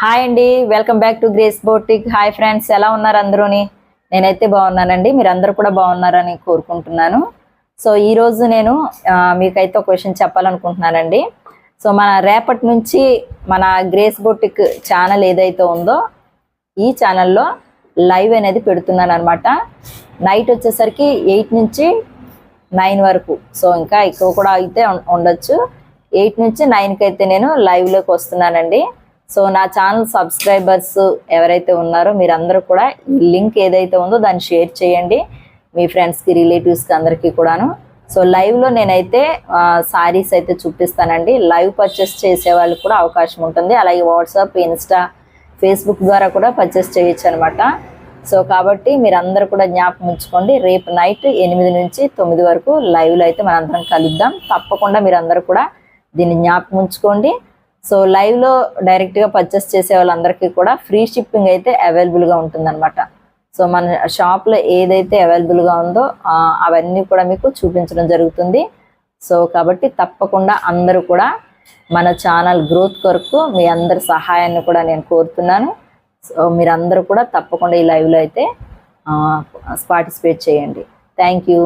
Hi అండి welcome back to Grace Boutique. Hi friends ఎలా ఉన్నారు అందరూని? నేనైతే బాగున్నానండి మీరు అందరూ కూడా బాగున్నారని కోరుకుంటున్నాను. సో ఈరోజు నేను మీకైతే ఒక విషయం చెప్పాలనుకుంటున్నానండి. సో మన రేపటి నుంచి మన గ్రేస్ బోటిక్ ఛానల్ ఏదైతే ఉందో ఈ ఛానల్లో లైవ్ అనేది పెడుతున్నాను అనమాట నైట్ వచ్చేసరికి ఎయిట్ నుంచి నైన్ వరకు. సో ఇంకా ఎక్కువ కూడా అయితే ఉండొచ్చు. ఎయిట్ నుంచి నైన్కి అయితే నేను లైవ్లోకి వస్తున్నానండి. సో నా ఛానల్ సబ్స్క్రైబర్స్ ఎవరైతే ఉన్నారో మీరందరూ కూడా ఈ లింక్ ఏదైతే ఉందో దాన్ని షేర్ చేయండి. మీ ఫ్రెండ్స్కి రిలేటివ్స్కి అందరికీ కూడాను. సో లైవ్లో నేనైతే సారీస్ అయితే చూపిస్తానండి. లైవ్ పర్చేస్ చేసే వాళ్ళకి కూడా అవకాశం ఉంటుంది. అలాగే వాట్సాప్ ఇన్స్టా ఫేస్బుక్ ద్వారా కూడా పర్చేస్ చేయొచ్చు అనమాట సో కాబట్టి మీరందరూ కూడా జ్ఞాపకం ఉంచుకోండి. రేపు నైట్ ఎనిమిది నుంచి తొమ్మిది వరకు లైవ్లో అయితే మనందరం కలుద్దాం. తప్పకుండా మీరందరూ కూడా దీన్ని జ్ఞాపకం ఉంచుకోండి. సో లైవ్లో డైరెక్ట్గా పర్చేస్ చేసే వాళ్ళందరికీ కూడా ఫ్రీ షిప్పింగ్ అయితే అవైలబుల్గా ఉంటుందన్నమాట. సో మన షాప్లో ఏదైతే అవైలబుల్గా ఉందో అవన్నీ కూడా మీకు చూపించడం జరుగుతుంది. సో కాబట్టి తప్పకుండా అందరూ కూడా మన ఛానల్ గ్రోత్ కొరకు మీ అందరి సహాయాన్ని కూడా నేను కోరుతున్నాను. సో మీరందరూ కూడా తప్పకుండా ఈ లైవ్లో అయితే పార్టిసిపేట్ చేయండి. Thank you.